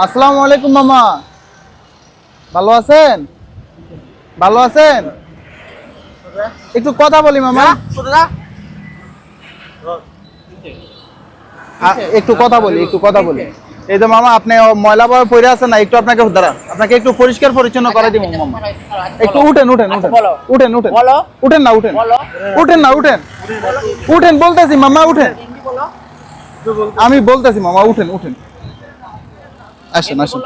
আসসালামু আলাইকুম মামা। ভালো আছেন? ভালো আছেন? একটু কথা বলি মামা। একটু কথা বলি একটু কথা বলি। এই যে মামা আপনি ময়লা পাওয়া পড়ে আছেন না একটু আপনাকে দাঁড়ান আপনাকে একটু পরিষ্কার পরিচ্ছন্ন করে দিব মামা। একটু উঠেন উঠেন উঠেন। উঠেন উঠেন। উঠেন না উঠেন। উঠেন না উঠেন। উঠেন বলতেছি মামা উঠেন। আমি বলতেছি মামা উঠেন উঠেন। আসেন আসেন।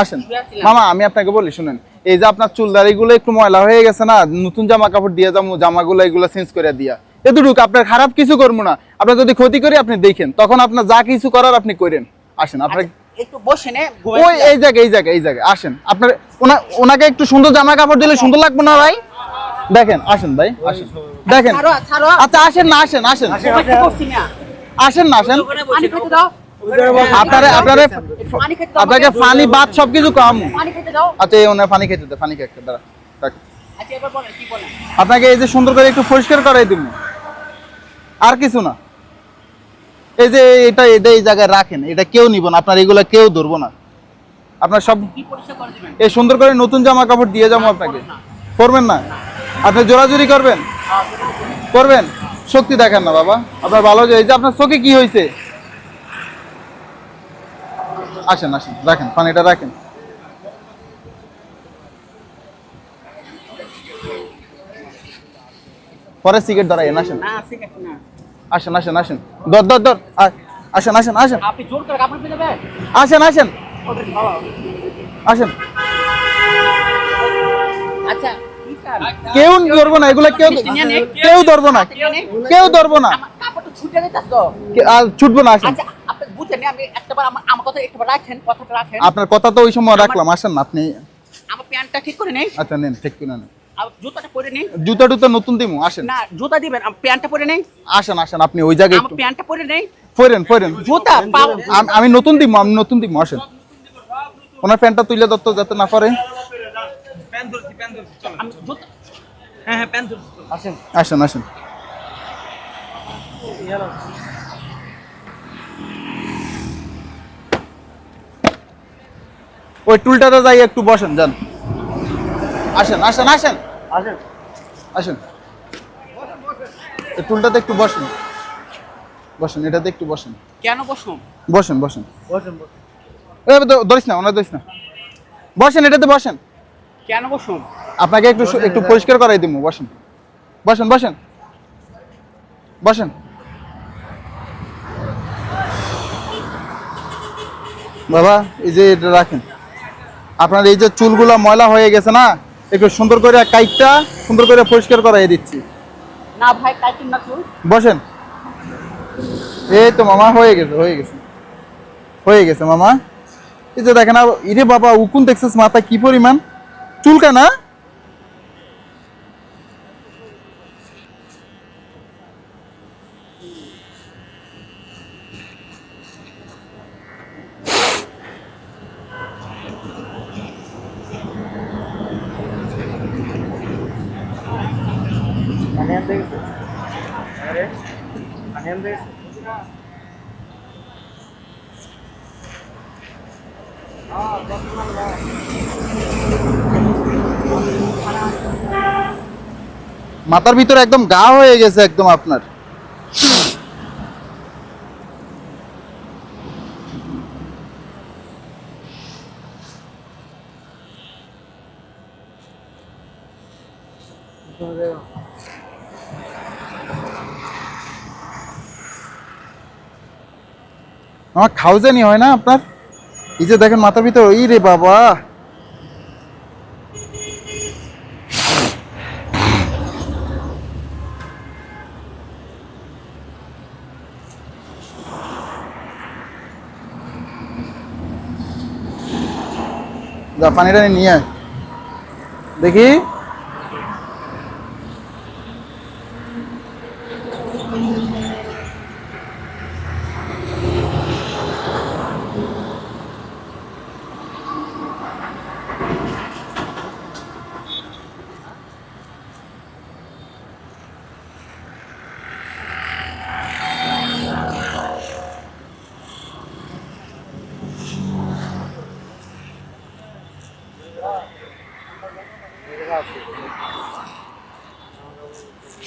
আসেন। মামা আমি আপনাকে বলি শুনেন। এই যে আপনার চুল দাড়িগুলো একটু ময়লা হয়ে গেছে না নতুন জামা কাপড় দিয়ে যাব জামাগুলো এগুলো চেঞ্জ করে দিয়া। এতটুকু আপনার খারাপ কিছু করব না। আপনার যদি ক্ষতি করি আপনি দেখেন। তখন আপনার যা কিছু করার আপনি করেন। আসেন আপনার একটু বসে নে ওই এই জায়গায় এই জায়গায় এই জায়গায়। আসেন আপনার ওনাকে একটু সুন্দর জামা কাপড় দিলে সুন্দর লাগবে না ভাই? দেখেন আসেন ভাই আসেন। দেখেন। আচ্ছা আসেন না আসেন আসেন। আসেন না আসেন। আপনারে আপনারে আপনাকে ভাত সবকিছু কম। আচ্ছা এই ওনার পানি খেতে দে খেতে দাঁড়া। আচ্ছা আপনাকে এই যে সুন্দর করে একটু পরিষ্কার করাই দিব। আর কিছু না। এই যে এটা এটা এই জায়গায় রাখেন এটা কেউ নিব না আপনার এগুলা কেউ ধরবো না। আপনার সব এই সুন্দর করে নতুন জামা কাপড় দিয়ে যাব আপনাকে। করবেন না। আপনি জোরাজুরি করবেন? করবেন? শক্তি দেখেন না বাবা। আপনার ভালো যে এই যে আপনার চোখে কি হয়েছে? আসেন আসেন রাখেন পানিটা রাখেন। পরে সিগারেট ধরাইন আসেন। আসেন আসেন আসেন। দর দর দর আসেন আসেন আসেন। আসেন আসেন। আসেন। আচ্ছা? কেউ ধরবো না এগুলো কেউ কেউ ধরবো না কেউ ধরবো না। ছুটবো না আসেন। আচ্ছা বুঝেন আমি একটাবার আমার আমার কথা একটাবার রাখেন কথাটা রাখেন। আপনার কথা তো ওই সময় রাখলাম আসেন না আপনি আমার প্যান্টটা ঠিক করে নেই। আচ্ছা নেন ঠিক কিনা নেন। জুতাটা পরে নেই। জুতা টুতা নতুন দিমু আসেন। না জুতা দিবেন প্যান্টটা পরে নেই। আসেন আসেন আপনি ওই জায়গায় একটু প্যান্টটা পরে নেই। ফেরেন ফেরেন জুতা আমি নতুন দিমু আমি নতুন দিমু আসেন। ওনার প্যান্টটা তুলে দত্ত যাতে না পারে। আমি জুতা আসেন আসেন। ওই টুলটাতে যাই একটু বসেন যান। আসেন আসেন আসেন। আসেন। আসেন। টুলটাতে একটু বসেন। বসেন এটাতে একটু বসেন। কেন বসুন? বসেন বসেন। বসেন ধরিস না ওনার ধরিস না। বসেন এটাতে বসেন। কেন বসুন? আপনাকে একটু একটু পরিষ্কার করাই দিব বসেন। বসেন বসেন। বসেন। বাবা এই যে এটা রাখেন। আপনার এই যে চুলগুলো ময়লা হয়ে গেছে না একটু সুন্দর করে কাইটটা সুন্দর করে পরিষ্কার করাই দিচ্ছি। না ভাই কাইটিন না চুল। বসেন। এই তো মামা হয়ে গেছে হয়ে গেছে। হয়ে গেছে মামা। এই যে দেখেন আর- ইরে বাবা উকুন দেখছিস মাথা কি পরিমাণ? চুলকা না? মাথার ভিতরে একদম গা হয়ে গেছে একদম আপনার। আমার খাউজেনি হয় না আপনার? এই যে দেখেন মাথার ভিতরে ওই রে বাবা। যা, পানিটা নিয়ে। দেখি।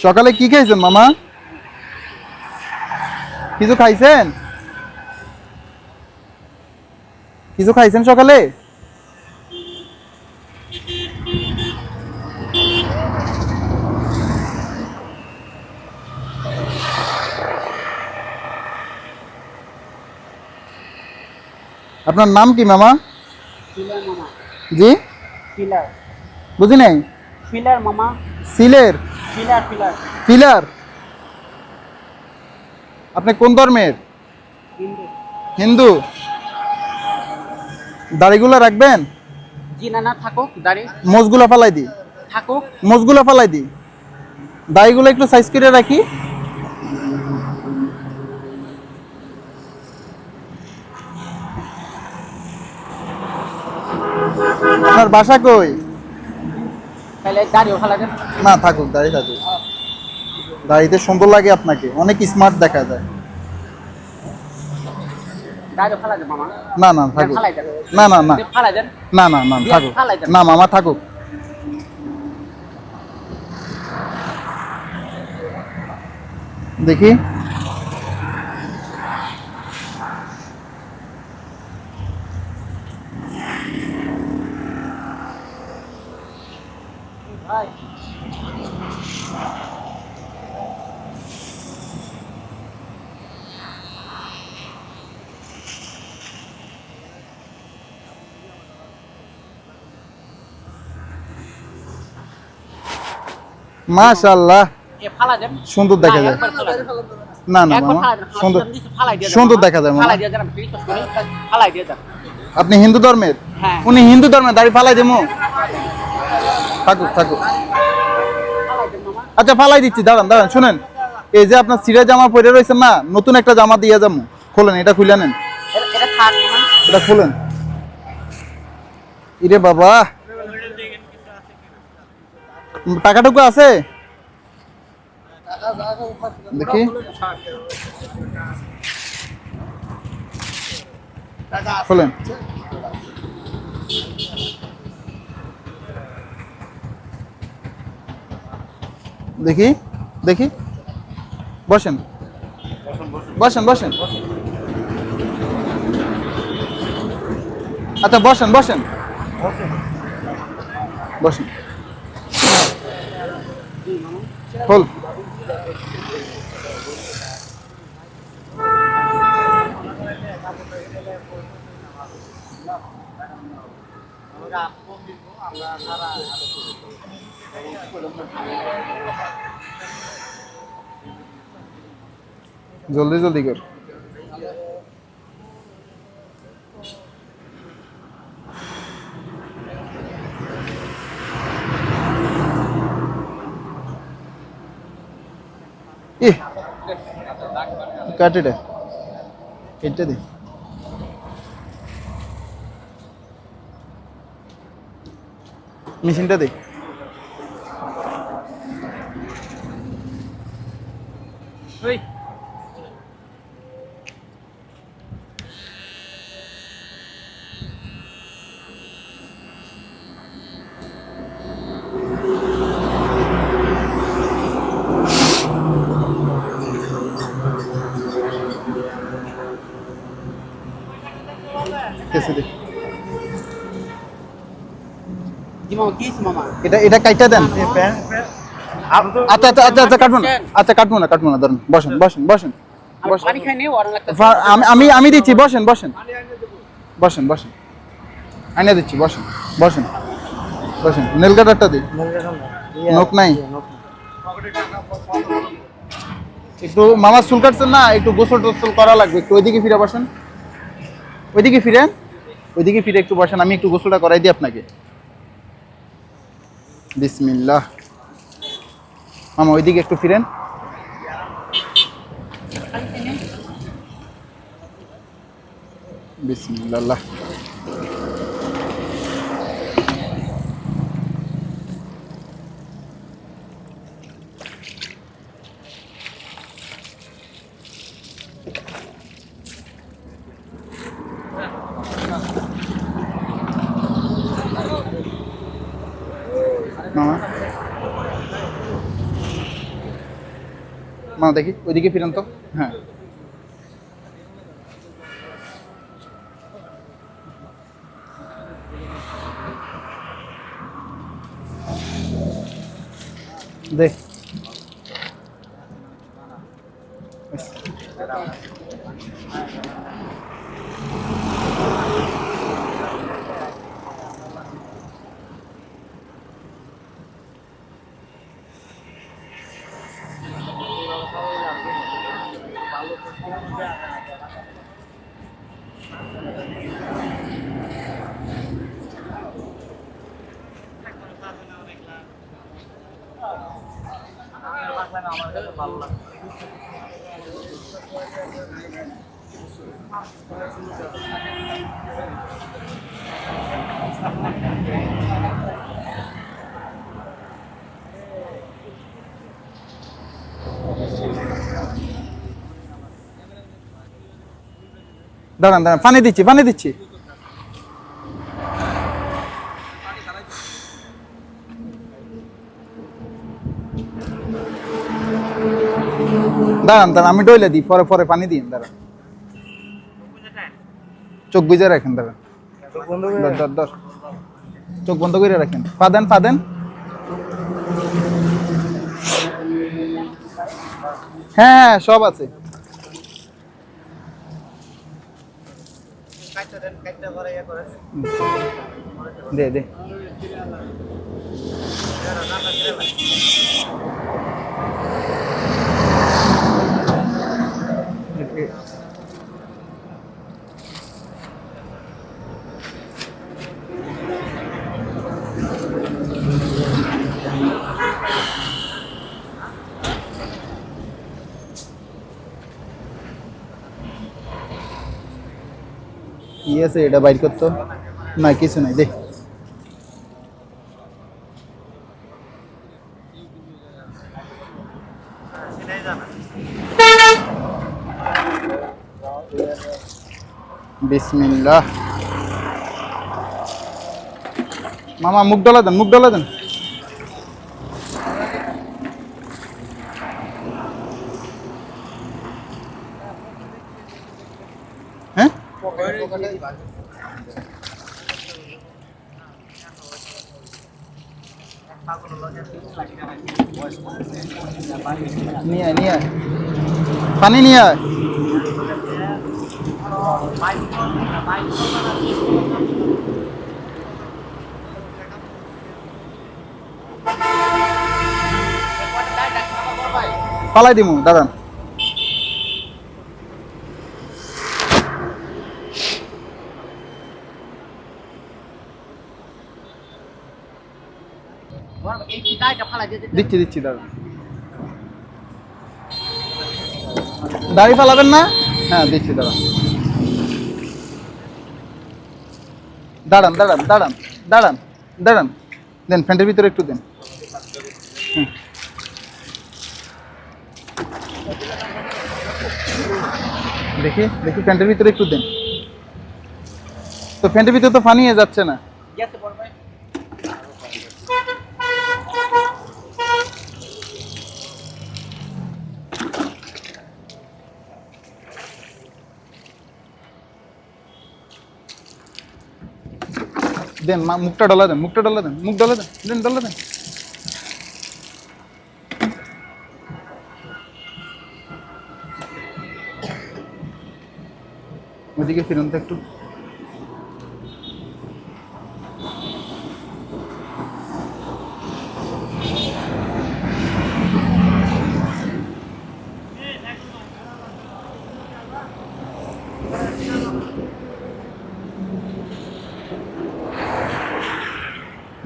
সকালে কি খাইছেন মামা? কিছু খাইছেন? কিছু খাইছেন সকালে? আপনার নাম কি মামা? মামা। জি? বুঝি নাই? ফিলার মামা। সিলের? পিলার আপনি কোন ধর্মের? হিন্দু। দাড়িগুলো রাখবেন? জি না না থাকুক দাড়ি। মোজগুলো ফালাই দি থাকুক। মোজগুলো ফালাই দি দাড়িগুলো একটু সাইজ করে রাখি। আপনার বাসা কই? তাহলে না থাকুক দাড়ি থাকুক। দাড়িতে সুন্দর লাগে আপনাকে অনেক স্মার্ট দেখা যায়। না না থাকুক। না না না। না না না থাকুক। না মামা থাকুক। দেখি। মাশাআল্লাহ। সুন্দর দেখা যায়। না না মামা সুন্দর সুন্দর দেখা যায় মামা। আপনি হিন্দু ধর্মের? হ্যাঁ। উনি হিন্দু ধর্মের দাড়ি ফালাই দেবো। থাকুক থাকুক। আচ্ছা ফালাই দিচ্ছি, দাঁড়ান দাঁড়ান, শুনেন। এই যে আপনার সিরা জামা পরে রয়েছেন না, নতুন একটা জামা দিয়ে যাব। খোলেন, এটা খুলে নেন। এটা খুলেন। ইরে বাবা। টাকাটুকু আছে? দেখি। খুলেন। দেখি দেখি বসেন বসেন বসেন আচ্ছা বসেন বসেন বসেন খোল জলদি জলদি কর ই কাট এটা কেটে দে মেশিনটা দে ওই কেসে দে জি মামা কি হয়েছে মামা এটা এটা কাইটা দেন আচ্ছা আচ্ছা আচ্ছা আচ্ছা কাটবো না। আচ্ছা কাটবো না কাটবো না ধরুন। বসেন বসেন বসেন। আমি আমি দিচ্ছি বসেন বসেন। বসেন বসেন। আইনা দিচ্ছি বসেন বসেন। বসেন নেল কাটারটা দিই। নোক নাই? একটু মামা চুল কাটছেন না একটু গোসল টোসল করা লাগবে। একটু ওইদিকে ফিরে বসেন। ওইদিকে ফিরেন? ওইদিকে ফিরে একটু বসেন আমি একটু গোসলটা করাই দিই আপনাকে। বিসমিল্লাহ। মামা ওইদিকে একটু ফিরেন। বিসমিল্লাহ। মামা দেখি ওইদিকে ফিরেন তো হ্যাঁ দেখ দাঁড়ান দাঁড়ান পানি দিচ্ছি পানি দিচ্ছি। দাঁড়ান দাঁড়ান আমি ডইলে দিই পরে পরে পানি দিন দাঁড়ান। চোখ বুঝে রাখেন দাঁড়ান। চোখ বন্ধ করে রাখেন। পাদেন পাদেন হ্যাঁ হ্যাঁ সব আছে। দে দে। কি আছে এটা বাইর করতো না কিছু নাই দে বিসমিল্লাহ। মামা মুখ ডলা দেন মুখ ডলা দেন। হ্যাঁ? নিয়ে নিয়ে পানি নিয়ে পালাই দিমু দাঁড়ান দিচ্ছি দিচ্ছি দাঁড়ান দাড়ি ফালাবেন না? হ্যাঁ দিচ্ছি দাঁড়ান দাঁড়ান দাঁড়ান দাঁড়ান দাঁড়ান দাঁড়ান। দেন, ফ্যান্টের ভিতরে একটু দেন। হুম। দেখি দেখি ভিতরে একটু দেন। তো ভিতরে তো যাচ্ছে না। দেন মুখটা ডলা দেন, মুখটা ডলা দেন, মুখ ডলা দেন দেন, ডলা দেন। ওদিকে ফিরুন তো একটু।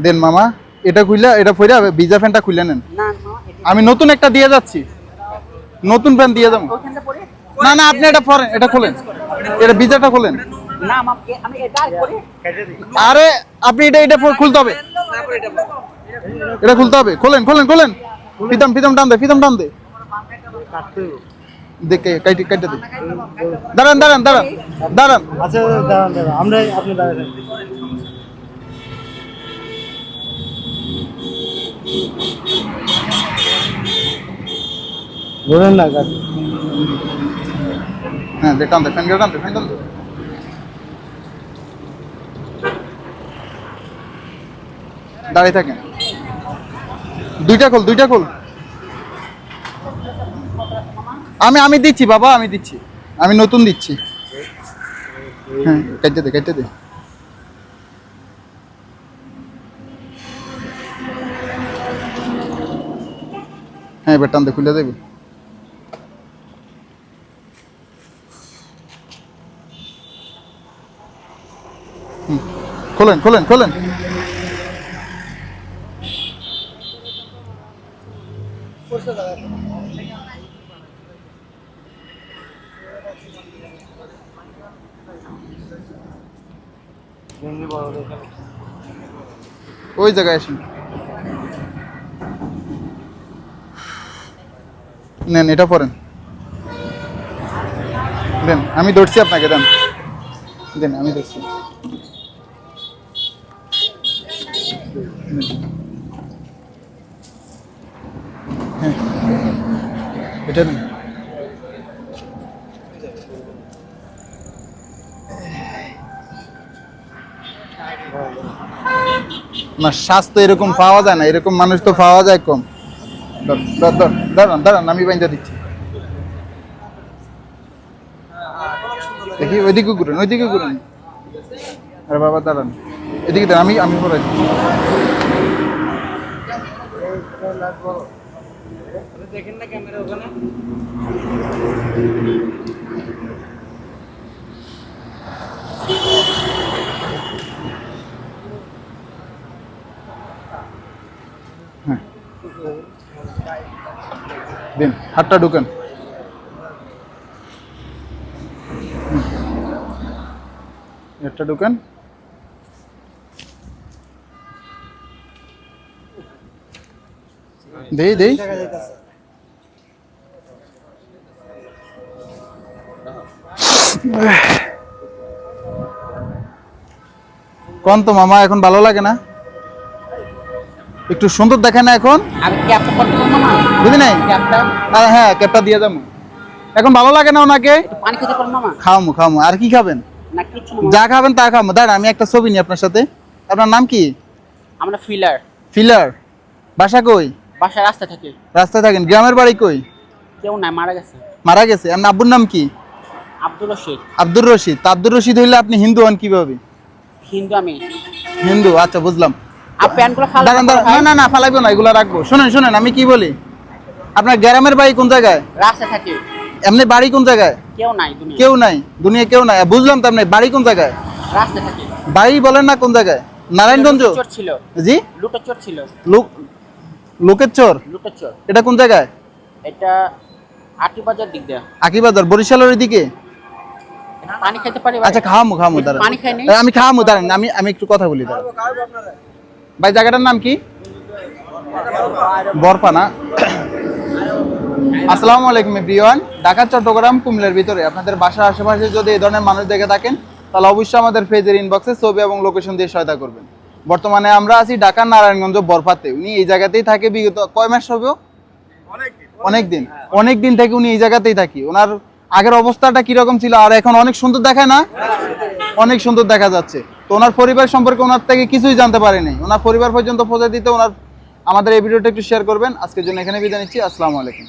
দেন মামা এটা খুইলা এটা ফইরা ভিজা ফ্যানটা খুলে নেন। আমি নতুন একটা দিয়ে যাচ্ছি। নতুন ফ্যান দিয়ে যাব। না না আপনি এটা পরেন এটা খোলেন। এটা ভিজাটা খোলেন। না আমি এটা করে। আরে আপনি এটা এটা খুলতে হবে। এটা খুলতে হবে। খোলেন খোলেন খোলেন। ফিতাম ফিতাম টান দে ফিতাম টান দে। দেখে কাইটে কাইটে দে। দাঁড়ান দাঁড়ান দাঁড়ান দাঁড়ান। আচ্ছা দাঁড়ান দাঁড়ান। আমরা আপনি দাঁড়ান। ধরেন না গাড়ি হ্যাঁ দে, টান দে, ফ্যান টান দে, ফ্যান টান দে। দাঁড়িয়ে থাকেন। দুইটা খোল দুইটা খোল। আমি আমি দিচ্ছি বাবা, আমি দিচ্ছি। আমি নতুন দিচ্ছি। হ্যাঁ কেটে দে কেটে দে। হ্যাঁ এবার টান দে, খুলে দেবে। খোলেন খোলেন খোলেন। ওই জায়গায় আসুন। নেন, এটা পরেন। দেন, আমি ধরছি আপনাকে, দেন। দেন, আমি ধরছি দেন। হ্যাঁ এটা না শ্বাস তো এরকম পাওয়া যায় না, এরকম মানুষ তো পাওয়া যায় কম। দাঁড়ান দাঁড়ান, আমি বাইন্দা দিচ্ছি। দেখি, ওইদিকে ঘুরেন ওইদিকে ঘুরেন। আরে বাবা, দাঁড়ান। এদিকে দাঁড়ান আমি আমি পড়াই। দেখেন না ক্যামেরা ওখানে দিন হাতটা ঢুকেন। হাতটা ঢুকেন দেই দেই। কোন তো মামা এখন ভালো লাগে না? একটু সুন্দর দেখে না এখন? বুঝি নাই? হ্যাঁ ক্যাপটা দিয়ে যাব। এখন ভালো লাগে না ওনাকে? খাওয়ামু খাওয়ামু। আর কি খাবেন। যা খাবেন তা খাব দাঁড়া আমি একটা ছবি নিই আপনার সাথে। আপনার নাম কি? আমরা ফিলার। ফিলার। বাসা কই? বাসায় রাস্তা থেকে। রাস্তায় থাকেন। গ্রামের বাড়ি কই? কেউ নাই মারা গেছে। মারা গেছে। আপনার আব্বুর নাম কি? আব্দুল রশিদ। আব্দুর রশিদ। তা আব্দুর রশিদ হইলে আপনি হিন্দু হন কীভাবে? হিন্দু আমি। হিন্দু? আচ্ছা বুঝলাম। আর প্যান্টগুলো ফালা দাঁড়ান দাঁড়ান। না না না ফালাইবো না এগুলো রাখব। শোনেন শোনেন আমি কি বলি? আপনার গ্রামের বাড়ি কোন জায়গায়? থাকে। এমনি বাড়ি কোন জায়গায়? কেউ নাই দুনিয়া। কেউ নাই দুনিয়া কেউ নাই। বুঝলাম তো আপনি বাড়ি কোন জায়গায়? থাকে। বাড়ি বলেন না কোন জায়গায়। নারায়ণগঞ্জ? চোর ছিল। জি? লুটো ছিল। লোক লোকের চর? লুটো চোর। এটা কোন জায়গায়? এটা আটি বাজার দিক দেয়া। আকিবাজার বরিশালের দিকে পানি খেতে পারি আচ্ছা খাওয়ামু খাওয়ামু দাঁড়ান। পানি খাই? আমি খাওয়ামু দাঁড়ান আমি আমি একটু কথা বলি দাঁড়ান। ভাই জায়গাটার নাম কি? বরপানা আসসালামু আলাইকুম এভরিওয়ান। ঢাকা চট্টগ্রাম কুমিল্লার ভিতরে। আপনাদের বাসার আশেপাশে যদি এই ধরনের মানুষ দেখে থাকেন তাহলে অবশ্যই আমাদের পেজের ইনবক্সে ছবি এবং লোকেশন দিয়ে সহায়তা করবেন। বর্তমানে আমরা আছি ঢাকার নারায়ণগঞ্জ বরফাতে। উনি এই জায়গাতেই থাকে বিগত কয় মাস হবে অনেক দিন অনেক দিন থেকে উনি এই জায়গাতেই থাকি। ওনার আগের অবস্থাটা কীরকম ছিল? আর এখন অনেক সুন্দর দেখায় না? অনেক সুন্দর দেখা যাচ্ছে। তো ওনার পরিবার সম্পর্কে ওনার থেকে কিছুই জানতে পারেনি। ওনার পরিবার পর্যন্ত পৌঁছে দিতে ওনার আমাদের এই ভিডিওটা একটু শেয়ার করবেন। আজকের জন্য এখানে বিদায় নিচ্ছি। আসসালামু আলাইকুম।